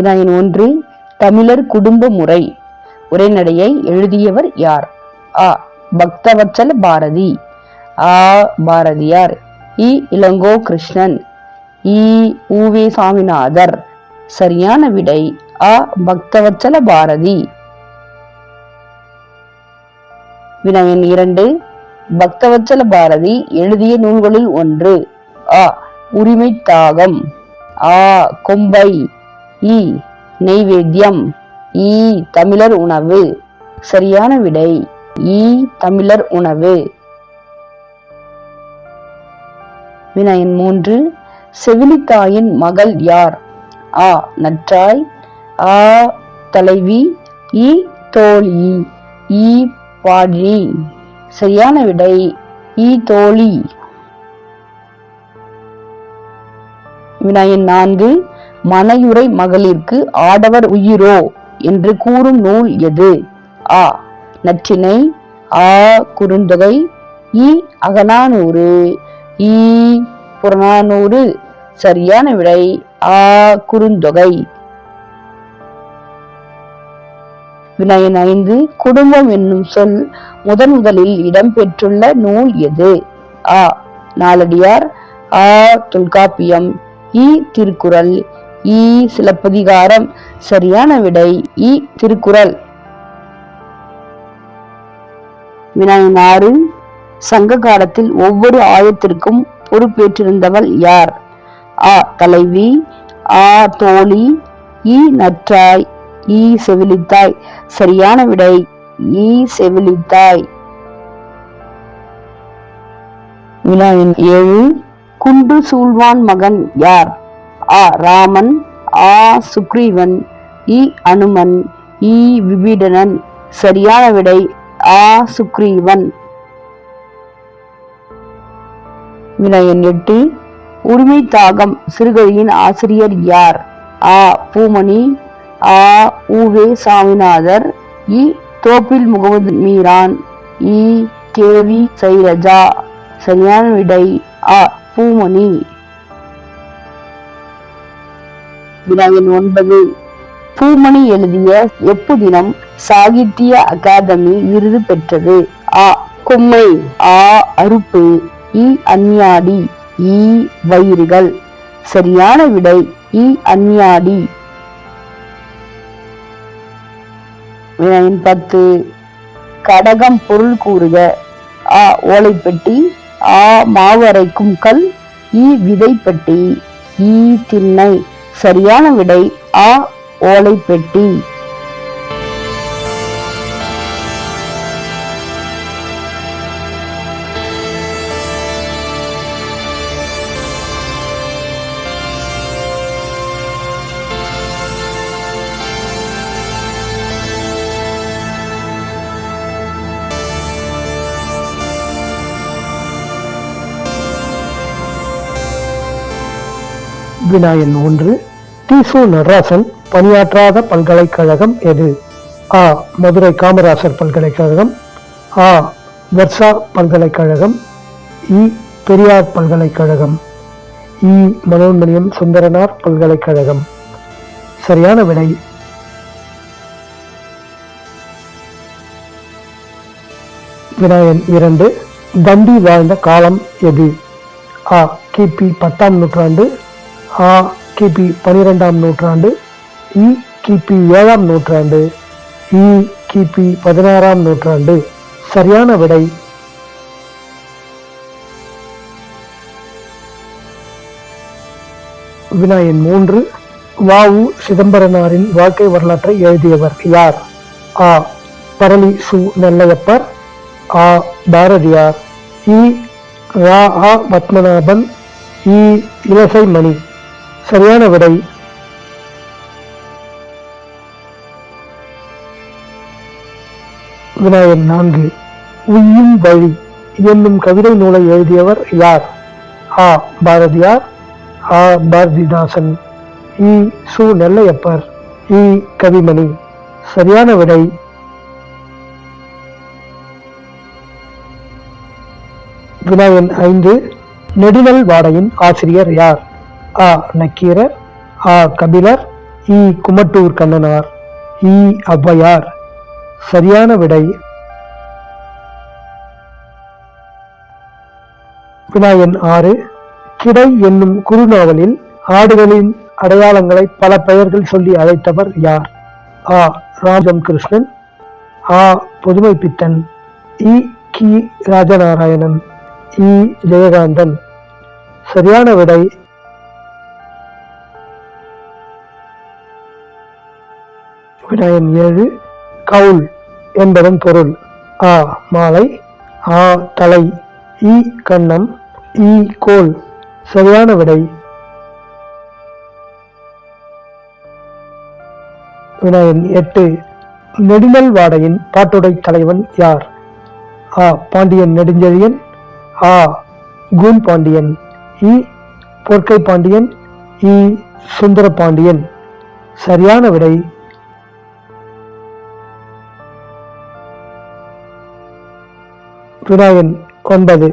வினாயின் ஒன்று தமிழர் குடும்ப முறை. உரைநடையை எழுதியவர் யார்? ஆ. பக்தவச்சல பாரதி. ஆ. பாரதியார். இ. இளங்கோ கிருஷ்ணன். இ. ஊவே சாமிநாதர். சரியான விடை ஆ. பக்தவச்சல பாரதி. வினயன் இரண்டு. பக்தவச்சல பாரதி எழுதிய நூல்களில் ஒன்று. அ உரிமை தாகம். ஆ. கொம்பை. இ நெய்வேத்தியம். ஈ தமிழர் உணவு. சரியான விடை ஈ தமிழர் உணவு. வினயன் மூன்று செவிலித்தாயின் மகள் யார்? ஆ நற்றாய். ஆ தலைவி. இ தோழி. ஈ பாடி சரியான விடை ஈ தோழி. வினாயன் நான்கு மனையுறை மகளிர்க்கு ஆடவர் உயிரோ என்று கூறும் நூல் எது? ஆ. நற்றினை. ஆ. குறுந்தொகை. இ. அகநானூறு. ஈ புறநானூறு. சரியான விடை. ஆ. குறுந்தொகை. வினயன் ஐந்து. குடும்பம் என்னும் சொல் முதன் முதலில் இடம்பெற்றுள்ள நூல் எது? ஆ. நாலடியார். ஆ. தொல்காப்பியம். இ. திருக்குறள். இ சிலப்பதிகாரம் சரியான விடை இ திருக்குறள். வினாயன் ஆறு சங்க காலத்தில் ஒவ்வொரு ஆயத்திற்கும் பொறுப்பேற்றிருந்தவள் யார்? ஆ தலைவி ஆ தோழி இ நற்றாய் ஈ செவிலித்தாய். சரியான விடை ஈ செவிலித்தாய். வினாயன் ஏழு குண்டு சூழ்வான் மகன் யார்? ஆ ராமன் ஆ சுக்ரீவன் இ அனுமன் இ விபீடனன் சரியான விடை ஆ சுக்ரீவன். வினயன் எட்டு உரிமை தாகம் சிறுகதையின் ஆசிரியர் யார்? ஆ பூமணி ஆ உவே சாமிநாதர் இ தோப்பில் முகமது மீரான் இ கேவி சைரஜா. சரியான விடை ஆ பூமணி. வினாயன் ஒன்பது. பூமணி எழுதிய எப்புதினம் சாகித்ய அகாதமி விருது பெற்றது. ஆ கொம்மை. ஆ அறுப்பு. இ அந்நியாடி இ வயிறுகள். சரியான விடை இ அந்நியாடி வினாவின் பத்து. கடகம் பொருள் கூறுக. ஆ ஓலைப்பெட்டி. ஆ மாவு அரைக்கும் கல். ஈ விதைப்பட்டி. ஈ திண்ணை. சரியான விடை ஆ ஓலைப்பெட்டி வினாயன் ஒன்று டிசு நடராசன் பணியாற்றாத பல்கலைக்கழகம் எது? ஆ மதுரை காமராசர் பல்கலைக்கழகம். ஆ வெர்சா பல்கலைக்கழகம். இ பெரியார் பல்கலைக்கழகம். இ மனோன்மணியம் சுந்தரனார் பல்கலைக்கழகம். சரியான விடை. விநாயகன் இரண்டு தண்டி வாழ்ந்த காலம் எது? ஆ கிபி பத்தாம் நூற்றாண்டு. ஆ கிபி பனிரெண்டாம் நூற்றாண்டு இ கிபி ஏழாம் நூற்றாண்டு இ கிபி பதினாறாம் நூற்றாண்டு. சரியான விடை. வினாயன் மூன்று வாவு சிதம்பரனாரின் வாழ்க்கை வரலாற்றை எழுதியவர் யார்? ஆ. பரளி சு நெல்லையப்பர். ஆ. பாரதியார். இ. ரா. ஆ. பத்மநாபன். இ. இலசை மணி சரியான விடை. விநாயகர் நான்கு. உய்யும் வழி. என்னும் கவிதை நூலை எழுதியவர் யார்? ஆ. பாரதியார். ஆ. பாரதிதாசன். இ. சு. நெல்லையப்பர். இ. கவிமணி. சரியான விடை. விநாயகன் ஐந்து. நெடுநல் வாடையின் ஆசிரியர் யார்? அ நக்கீரர் ஆ கபிலர் இ குமட்டூர் கண்ணனார் இ ஔவையார் சரியான விடை. வினாயன் ஆறு கிடை என்னும் குறுநாவலில் ஆடுகளின் அடையாளங்களை பல பெயர்கள் சொல்லி அழைத்தவர் யார்? ஆ ராஜம் கிருஷ்ணன் ஆ புதுமை பித்தன் இ கி ராஜநாராயணன் இ ஜெயகாந்தன். சரியான விடை விடயம் ஏழு. கவுல் என்பதன் பொருள். ஆ மாலை. ஆ தலை. இ கண்ணம். ஈ கோல். சரியான விடை. வினாயன் எட்டு. நெடுநல் வாடையின் பாட்டுடை தலைவன் யார்? ஆ பாண்டியன் நெடுஞ்செழியன். ஆ கூன் பாண்டியன். இ பொற்கை பாண்டியன். இ சுந்தர பாண்டியன். சரியான விடை. வினாயன் ஒன்பது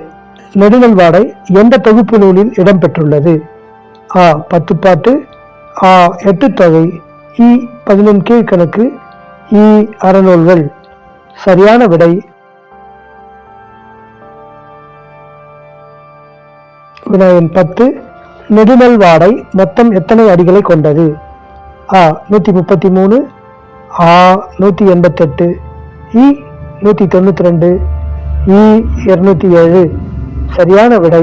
நெடுநல்வாடை எந்த தொகுப்பு நூலில் இடம்பெற்றுள்ளது? ஆ பத்துப்பாட்டு ஆ எட்டுத்தொகை இ பதினெண் கீழ்கணக்கு. இ அறநூல்கள். சரியான விடை. வினாயன் பத்து. நெடுநல் வாடை மொத்தம் எத்தனை அடிகளை கொண்டது? ஆ நூற்றி முப்பத்தி மூணு. ஆ நூற்றி எண்பத்தெட்டு. இ நூற்றி தொண்ணூற்றி ரெண்டு. இ இருநூத்தி ஏழு. சரியான விடை